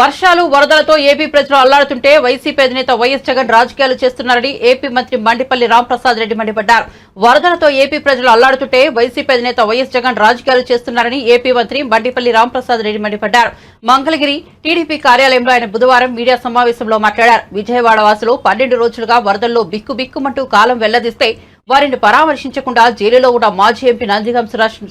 వర్షాలు వరదలతో ఏపీ ప్రజలు అల్లాడుతుంటే వైసీపీ అధినేత వైఎస్ జగన్ రాజకీయాలు చేస్తున్నారని ఏపీ మంత్రి మండిపల్లి రాంప్రసాద్ రెడ్డి మండిపడ్డారు. వరదలతో ఏపీ ప్రజలు అల్లాడుతుంటే వైసీపీ అధినేత వైఎస్ జగన్ రాజకీయాలు చేస్తున్నారని ఏపీ మంత్రి మండిపల్లి రాంప్రసాద్ రెడ్డి మండిపడ్డారు. మంగళగిరి టీడీపీ కార్యాలయంలో ఆయన బుధవారం మీడియా సమావేశంలో మాట్లాడారు. విజయవాడ వాసులు పన్నెండు రోజులుగా వరదల్లో బిక్కు బిక్కుమంటూ కాలం వెల్లదిస్తే వారిని పరామర్శించకుండా జైలులో ఉన్న మాజీ ఎంపీ నందిగం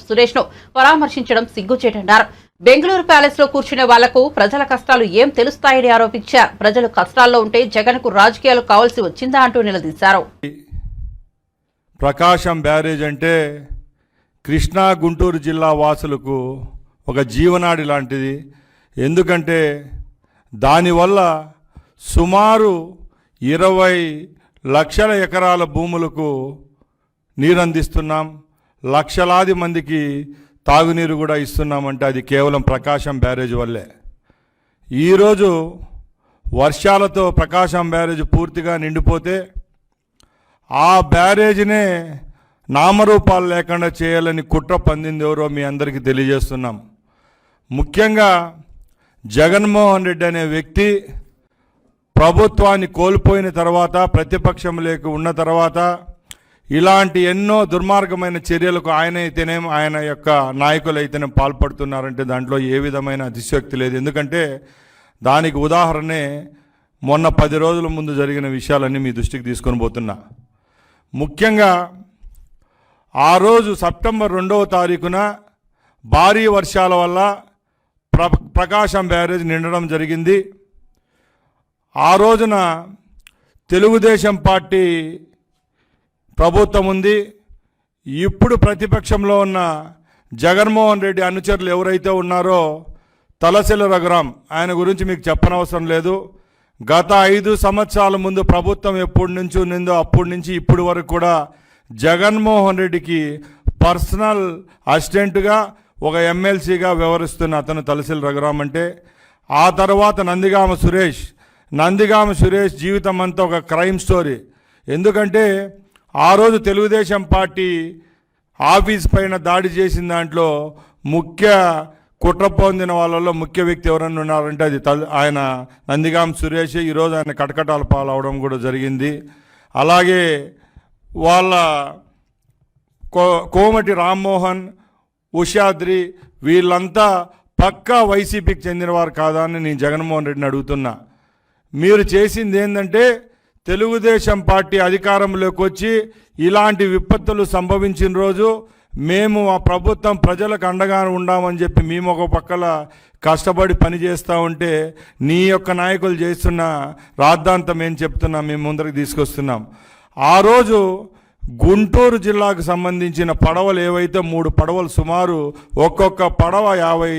సురేష్ను పరామర్శించడం సిగ్గుచేటన్నారు. బెంగళూరు ప్యాలెస్లో కూర్చునే వాళ్ళకు ప్రజల కష్టాలు ఏం తెలుస్తాయని ఆరోపించారు. ప్రజలు కష్టాల్లో ఉంటే జగన్కు రాజకీయాలు కావాల్సి వచ్చిందా అంటూ నిలదీశారు. ప్రకాశం బ్యారేజ్ అంటే కృష్ణా గుంటూరు జిల్లా వాసులకు ఒక జీవనాడి లాంటిది. ఎందుకంటే దానివల్ల సుమారు ఇరవై లక్షల ఎకరాల భూములకు నీరందిస్తున్నాం. లక్షలాది మందికి తాగునీరు కూడా ఇస్తున్నామంటే అది కేవలం ప్రకాశం బ్యారేజ్ వల్లే. ఈరోజు వర్షాలతో ప్రకాశం బ్యారేజ్ పూర్తిగా నిండిపోతే ఆ బ్యారేజ్నే నామరూపాలు లేకుండా చేయాలని కుట్ర పందింది ఎవరో మీ అందరికీ తెలియజేస్తున్నాం. ముఖ్యంగా జగన్మోహన్ రెడ్డి అనే వ్యక్తి ప్రభుత్వాన్ని కోల్పోయిన తర్వాత ప్రతిపక్షం లేక ఉన్న తర్వాత ఇలాంటి ఎన్నో దుర్మార్గమైన చర్యలకు ఆయన అయితేనేం ఆయన యొక్క నాయకులు అయితేనే పాల్పడుతున్నారంటే దాంట్లో ఏ విధమైన అతిశక్తి లేదు. ఎందుకంటే దానికి ఉదాహరణే మొన్న పది రోజుల ముందు జరిగిన విషయాలన్నీ మీ దృష్టికి తీసుకొని పోతున్నా. ముఖ్యంగా ఆ రోజు సెప్టెంబర్ రెండవ తారీఖున భారీ వర్షాల వల్ల ప్ర ప్రకాశం బ్యారేజ్ నిండడం జరిగింది. ఆ రోజున తెలుగుదేశం పార్టీ ప్రభుత్వం ఉంది. ఇప్పుడు ప్రతిపక్షంలో ఉన్న జగన్మోహన్ రెడ్డి అనుచరులు ఎవరైతే ఉన్నారో తలసిల రఘురాం ఆయన గురించి మీకు చెప్పనవసరం లేదు. గత ఐదు సంవత్సరాల ముందు ప్రభుత్వం ఎప్పటి నుంచి ఉన్నిందో అప్పటి నుంచి ఇప్పుడు వరకు కూడా జగన్మోహన్ రెడ్డికి పర్సనల్ అసిస్టెంట్గా ఒక ఎమ్మెల్సీగా వ్యవహరిస్తున్న అతను తలసిల రఘురాం అంటే ఆ తర్వాత నందిగామ సురేష్ నందిగామ సురేష్ జీవితం అంతా ఒక క్రైమ్ స్టోరీ. ఎందుకంటే ఆ రోజు తెలుగుదేశం పార్టీ ఆఫీస్ పైన దాడి చేసిన దాంట్లో ముఖ్య కుట్ర పొందిన వాళ్ళలో ముఖ్య వ్యక్తి ఎవరన్నా ఉన్నారంటే అది ఆయన నందిగాం సురేష్. ఈరోజు ఆయన కటకటాల పాలవడం కూడా జరిగింది. అలాగే వాళ్ళ కో కోమటి రామ్మోహన్ ఉషాద్రి వీళ్ళంతా పక్కా వైసీపీకి చెందినవారు కాదా అని నేను జగన్మోహన్ రెడ్డిని అడుగుతున్నా. మీరు చేసింది ఏంటంటే తెలుగుదేశం పార్టీ అధికారంలోకి వచ్చి ఇలాంటి విపత్తులు సంభవించిన రోజు మేము ఆ ప్రభుత్వం ప్రజలకు అండగా ఉండామని చెప్పి మేము ఒక పక్కల కష్టపడి పని చేస్తూ ఉంటే నీ యొక్క నాయకులు చేస్తున్న రాద్ధాంతం ఏం చెప్తున్నా మేము ముందరికి తీసుకొస్తున్నాం. ఆ రోజు గుంటూరు జిల్లాకు సంబంధించిన పడవలు ఏవైతే మూడు పడవలు సుమారు ఒక్కొక్క పడవ యాభై